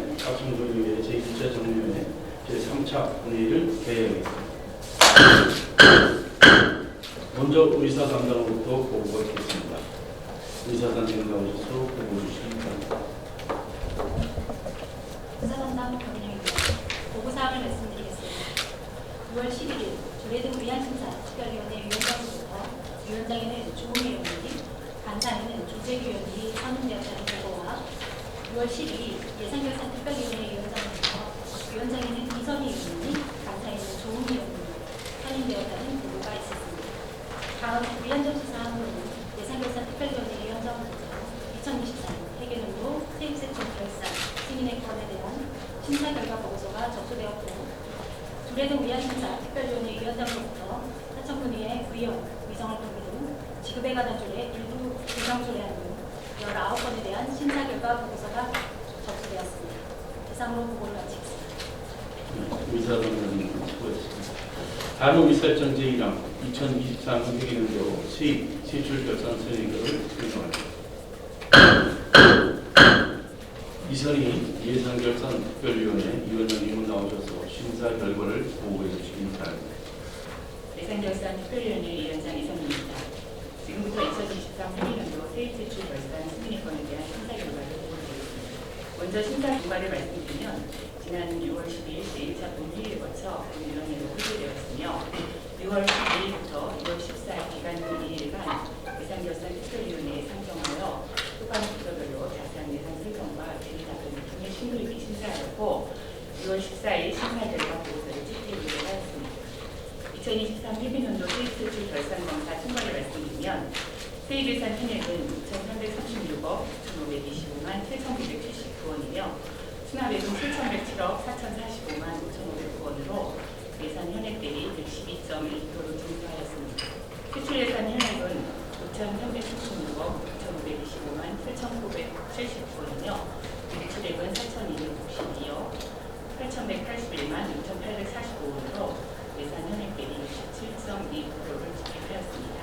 제283회 합성조리회 제1차 정례회 제3차 본회의를 개회하겠습니다. 먼저 의사 담당으로부터 보고가 있겠습니다. 의사 담당 나오셔서 보고 주시기 바랍니다. 부사단당 경영입니다. 보고사항을 말씀드리겠습니다. 9월 11일 조례등 위안심사 특별위원회 위원장으로부터 위원장에는 조은혜 의원님, 간사에는 조재규 의원이 선임되었다는 보고와 6월 12일 예산결산 특별위원회 위원장으로부터 위원장에는 이선희 의원님, 간사에는 조은혜 의원이 선임되었다는 보고가 있었습니다. 다음 위안접수사항으로는 예산결산 특별위원회 위원장으로부터 2024년 회계연도 세입세출 결산 시민의 권에 대한 심사 결과 보고서가 접수되었고 두레동 위안심사 특별위원회 위원장으로부터 하천군위의 위원, 위정활동비 등 지급에 관한 조례 일부 규정 조례안 등 19건에 대한 심사 결과 보고서가 접수되었습니다. 이상으로 보고를 마치겠습니다. 의사담당님 수고했습니다. 다음 의사일정 제1항 2023 회계연도 세입 세출 결산 선행을 설명합니다. 이선희 예산결산 특별위원회 위원장님은 나오셔서 심사 결과를 보고해 주시기 바랍니다. 예산결산 특별위원회 위원장 이선입니다. 지금부터 2023 회계연도 세입 세출 결산 승인권에 대한 심사 결과를 보고드리겠습니다. 먼저 심사 결과를 말씀드리면 지난 6월 10일 제1차 본회의를 거쳐 본위원회로 회부되었으며 6월 12일부터 6월 14일 기간 후 2일간 예산결산 특별위원회에 상정하여 소관 부서별로 자세한 예산 설정과 질의 답변을 통해 심의를 심사하였고 6월 14일 심사 결과 보고서를 집필을 하였습니다. 2023 회계년도 세입세출 결산 검사 총괄을 말씀드리면 세입예산 현액은 2,336억 1,525만 7,979원이며 수납액은 7,107억 4,045만 5,509원으로 예산 현액 대비 112.1%로 증가하였습니다. 세출 예산 현액은 5,336억 6,525만 7,979원이며 매출액은 4,262억 8,181만 6,845원으로 예산 현액 대비 67.2%를 집행하였습니다.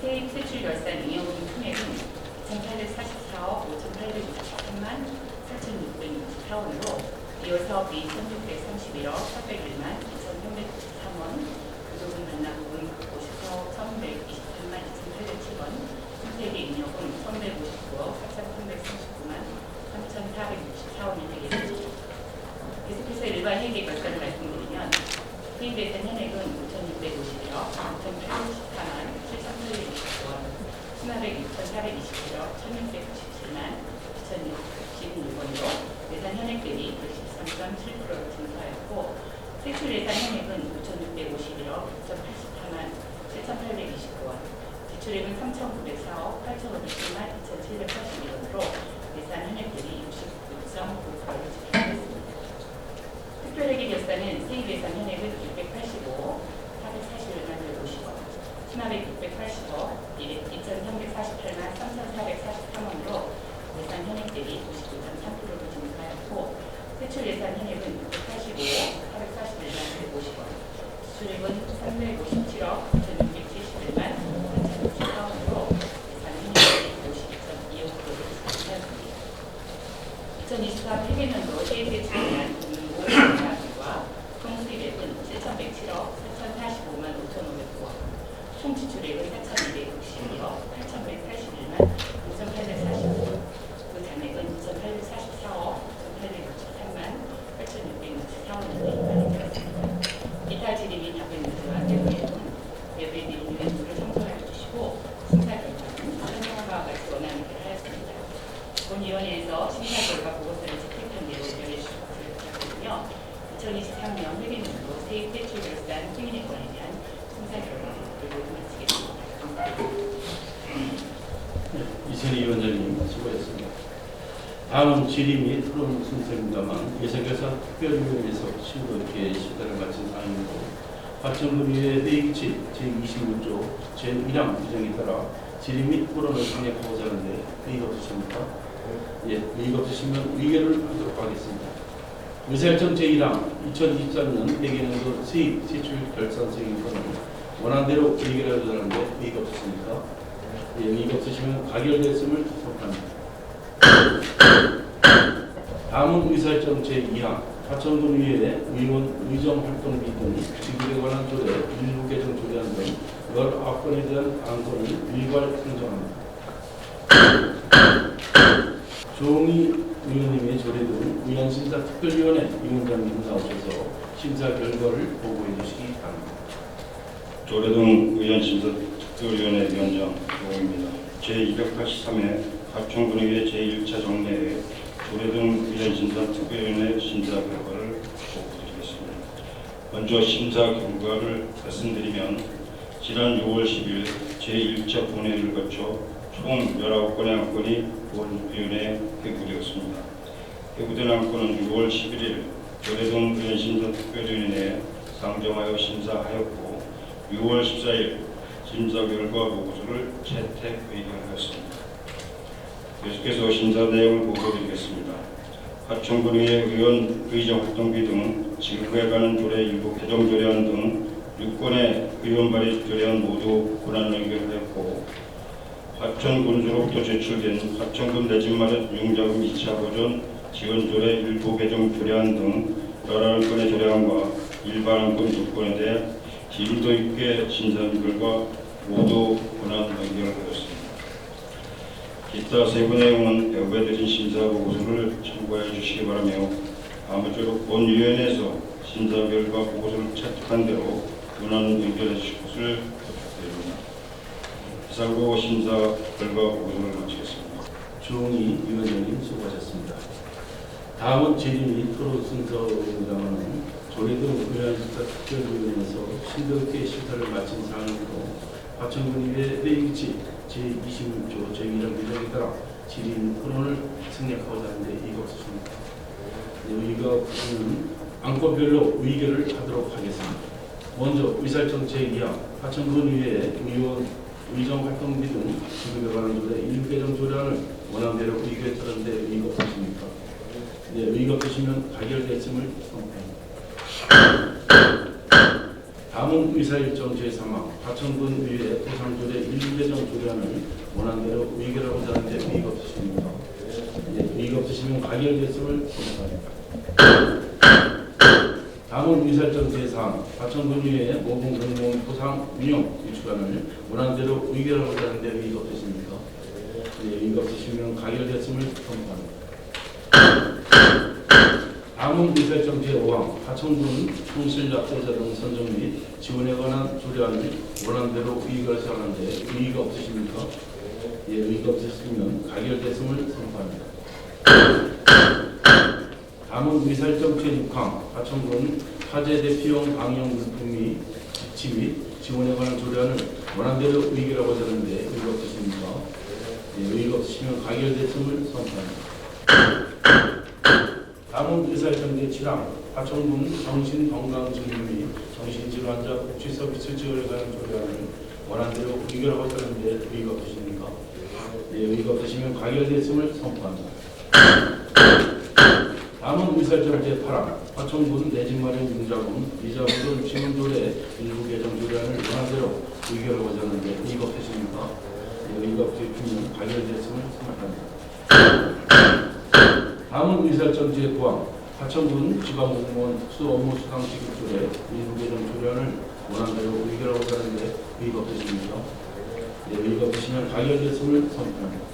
세입 세출 결산 응용금 총액은 2,844억 5,823만 4,664원으로 2월 사업비 1,631억 401만 2,393원, 구조금 반납금 54억 1,123만 2,807원, 생태계 인여금 1,159억 4,339만 3,464원이 되겠습니다. 계속해서 일반 회계 결과를 말씀드리면 예산 현액은 5,651억 3,814 1420, 1427억 1697만 2066원으로 예산 현액 대비 13.7% 증가하였고 세출 예산 현액은 9,651억 9,084만 7,829원, 지출액은 3,904억 8,510만 2,781원으로 예산 현액 대비 66.9% 증가했습니다. 특별액의 결산은 세입 예산 현액을 대비 99.3%로 증가하였고 세출 예산 현액은 685억 441만 150원, 수출액은 357억 1,671만 3,064원으로 예산 현액 대비 52.25%를 집행하였습니다. 2024 회계년도 세입대출에 대한 공고 공약과 총수입액은 7,107억 4,045만 5,509원, 총 지출액은 4,262억 8,181만 5,845원, 그 잔액은 2,844억 2,863만 8,664원으로 입금되었습니다. 기타 지립이 답변 문제와 대부에는 외부에 드린 유엔수를 참고하여 주시고 심사 결과는 설명과 같이 원하는 대로 하였습니다. 본 위원회에서 심사 결과 보고서를 집행한 대로 의견해 주시고 부탁드리며 2023년 회계년도 세입 대출 결산 승인의 권에 대한 심사 결과를 마치겠습니다. 이선희 위원장님 수고했습니다. 다음은 질의 및 토론 순서입니다만 예산결산 특별위원회에서 심도 있게 시대를 마친 사항이고 화천군위의 대익치 제25조 제1항 규정에 따라 질의 및 토론을 진행하고자 하는데 회의가 없으십니까? 예, 회의가 없으시면 의견을 하도록 하겠습니다. 의사일정 제1항 2023년 회계년도 세입 세출 결산 승인권을 원안대로 의결하도록 하는데 회의가 없으십니까? 예, 의의가 없으시면 가결됐음을 선포합니다. 다음은 의사일정 제2항 하천군 위에 의원 의정 활동비 등 지급에 관한 조례 일부 개정 조례안 등 19건에 대한 안건을 일괄 상정합니다. 조홍희 의원님의 조례 등 위원심사 특별위원회 위원장님 나오셔서 심사 결과를 보고해 주시기 바랍니다. 조례동 의원심사 특별위원회 위원장 조홍입니다. 제283회 합천군의회 제1차 정례에 조례동 의원심사 특별위원회 심사 결과를 보고드리겠습니다. 먼저 심사 결과를 말씀드리면 지난 6월 10일 제1차 본회의를 거쳐 총 19건의 안건이 본위원회에 회부되었습니다. 회부된 안건은 6월 11일 조례동 의원심사 특별위원회에 상정하여 심사하였고 6월 14일 심사 결과 보고서를 채택 의결하였습니다. 계속해서 심사 내용을 보고드리겠습니다. 하천군의회 의원 의정 활동비 등 지급에 관한 조례 일부 개정 조례안 등 6건의 의원 발의 조례안 모두 권한 의결하였고 하천군수로부터 제출된 하천군 내집 마련 융자금 2차 보존 지원 조례 일부 개정 조례안 등 11건의 조례안과 일반 안건 6건에 대해 심도 있게 심사한 결과 모두 권한 의결하였습니다. 기타 세부 내용은 배부에 드린 심사 보고서를 참고해 주시기 바라며 아무쪼록 본위원회에서 심사 결과 보고서를 채택한 대로 권한 의결해 주실 것을. 이상으로 심사 결과 보고서를 마치겠습니다. 조홍희 위원장님 수고하셨습니다. 다음은 및 토론 순서입니다만 조례동 의원심사 특별위원회에서 신도있게 심사를 마친 사항으로 화천군의회 회의규칙 제26조 제1호 규정에 따라 및 토론을 생략하고자 하는데 없으십니까? 네, 이거 없으면 안건별로 의결을 하도록 하겠습니다. 먼저 의사일정 제2항 화천군의회 의원 의정 활동비 등 지급에 관한 조례 일부 개정 조례안을 원안대로 의결에 따른데 의의가 없으십니까? 네, 의의가 없으시면 가결됐음을 선포합니다. 다음은 의사일정 제3항 하천군 의회 토상조례 일부 개정 조례안을 원안대로 의결하고자 하는데 의의가 없으십니까? 네, 의의가 없으시면 가결됐음을 선포합니다. 다음은 의사일정 제3항 하천군 의회 모범 공무원 포상 운영 유치관을 원안대로 의결하고자 하는데 의의가 없으십니까? 네, 의의가 없으시면 가결됐음을 선포합니다. 다음은 의사일정 제5항 하천군 총실납세자 등 선정 및 지원에 관한 조례안을 원안대로 의결하자 하는데 의의가 없으십니까? 예, 의의가 없으시면 가결됐음을 선포합니다. 다음은 의사일정 제6항 하천군 화재 대피용 방역 물품 및 지치 및 지원에 관한 조례안을 원안대로 의결하고자 하는데 의의가 없으십니까? 예, 의의가 없으시면 가결됐음을 선포합니다. 다음은 의사일정 제 7항 하천군 정신건강증진 및 정신질환자 복지서비스 지원에 관한 조례안을 원안대로 의결하고자 하는데 의의가 없으십니까? 예, 의의가 없으시면 가결됐음을 선포합니다. 다음은 의사일정 제8항 화천군 내집 마련 융자금 이자분들 지원조례 일부 개정 조례안을 의결하고자 하는데 의의가 없으십니까? 예, 의의가 없으시면 가결됐음을 생각합니다. 다음은 의사일정 제9항 하천군 지방공무원 특수 업무 수당 지급 조례 일부 개정 조례안을 의결하고자 하는데 의의가 없으십니까? 예, 의의가 없으시면 가결됐음을 선포합니다.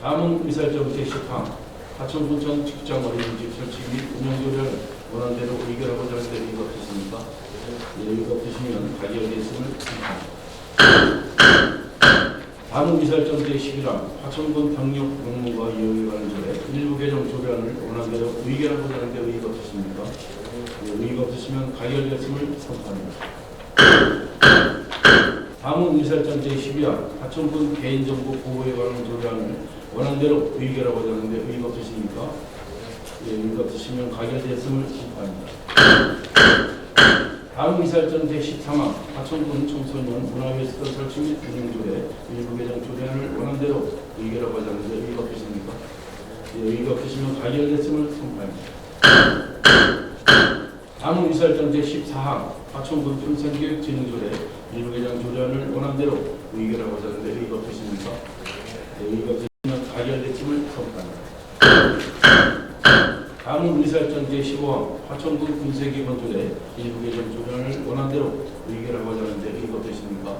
다음은 의사일정 제10항 하천군청 직장 어린이집 설치 및 운영 조례를 원안대로 의결하고자 하는데 의의가 없으십니까? 예, 없으시면 가결됐음을 선포합니다. 다음은 의사일정 제11항 하천군 병력 복무가 이용에 관한 조례 일부 개정 조례안을 원안대로 의결하고자 하는데 의의가 없으십니까? 예, 의의가 없으시면 가결됐음을 선포합니다. 다음은 의사일정 제12항 하천군 개인정보 보호에 관한 조례안을 원안대로 의결하고자 하는데 의의가 없으십니까? 예, 의의가 없으시면 가결됐음을 선포합니다. 다음 의사일정 제13항 하천군 청소년 문화회시설 설치 및 운영조례 일부 개정 조례안을 원안대로 의결하고자 하는데 의의가 없으십니까? 예, 의의가 없으시면 가결됐음을 선포합니다. 다음 의사일정 제14항 하천군 평생교육진흥조례 일부 개정 조례안을 원안대로 의결하고자 하는데 의의가 없으십니까? 예, 의의가 없으시면 가결됐음을 선포합니다. 다음은 의사일정 제15항 화천군 군세기본 조례 일부 개정 조례안을 원안대로 의결하고자 하는데 의가 없으십니까?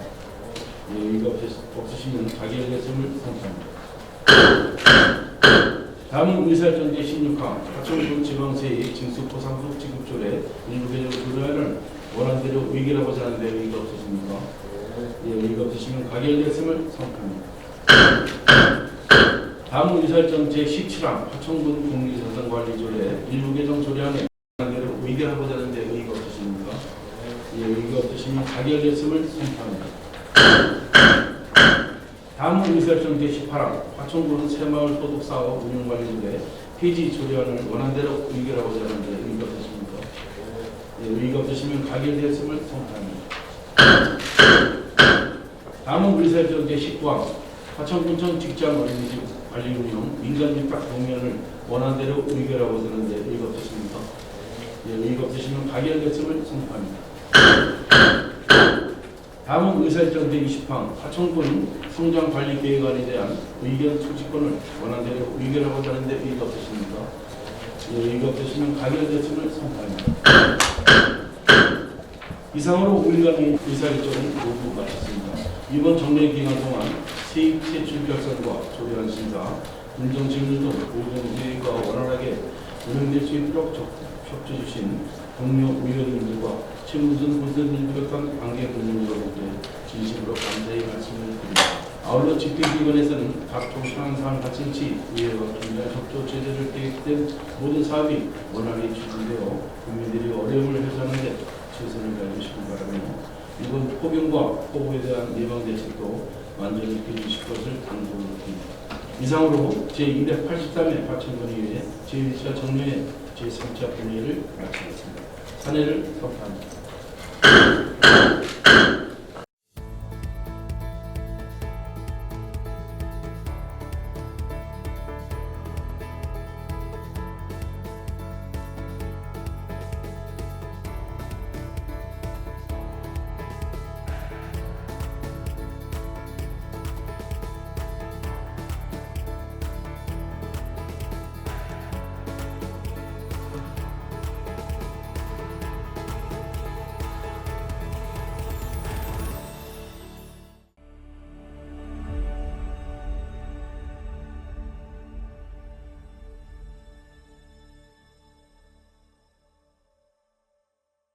예, 의가 없으시- 없으시면 가결됐음을 선포합니다. 다음은 의사일정 제16항 화천군 지방세의 징수포상속 지급조례 일부 개정 조례안을 원안대로 의결하고자 하는데 의가 없으십니까? 예, 의가 없으시면 가결됐음을 선포합니다. 다음은 의사일정 제17항 화천군 국립자산관리조례 일부 개정 조례안에 원안대로 의결하고자 하는데 의가 없으십니까? 예, 의가 없으시면 가결됐음을 선포합니다. 다음은 의사일정 제18항 화천군 새마을 소득사업 운영관리조례 폐지 조례안을 원안대로 의결하고자 하는데 의가 없으십니까? 예, 의가 없으시면 가결됐음을 선포합니다. 다음은 의사일정 제 19항 화천군청 직장 어린이집 관리 운영 민간 입학 동면을 원안대로 의결하고자 하는데 의가 없으십니까? 예, 의가 없으시면 가결됐음을 선포합니다. 다음은 의사일정 제 20항 하천군 성장관리계획안에 대한 의견 수집권을 원안대로 의결하고자 하는데 의가 없으십니까? 예, 의가 없으시면 가결됐음을 선포합니다. 이상으로 올간의 의사일정은 모두 마쳤습니다. 이번 정례 기간 동안 세입 세출 결산과 조례안 심사, 공정 질문 등 모든 회의가 원활하게 운영될 수 있도록 적- 협조해 주신 동료 친구든 본선을 비롯한 관계 동료 여러분께 진심으로 감사의 말씀을 드립니다. 아울러 집행기관에서는 각종 상황상 같이 의회와 긴밀한 협조 제도를 계획된 모든 사업이 원활히 추진되어 국민들이 어려움을 해소하는 데 시선을 열어주시기 바라며 일본 폭염과 폭우에 대한 예방 대책도 완전히 입혀주실 것을 당부드립니다. 이상으로 제283회 과천군의회 제1차 정례 제3차 본회의를 마치겠습니다. 사내를 선포합니다.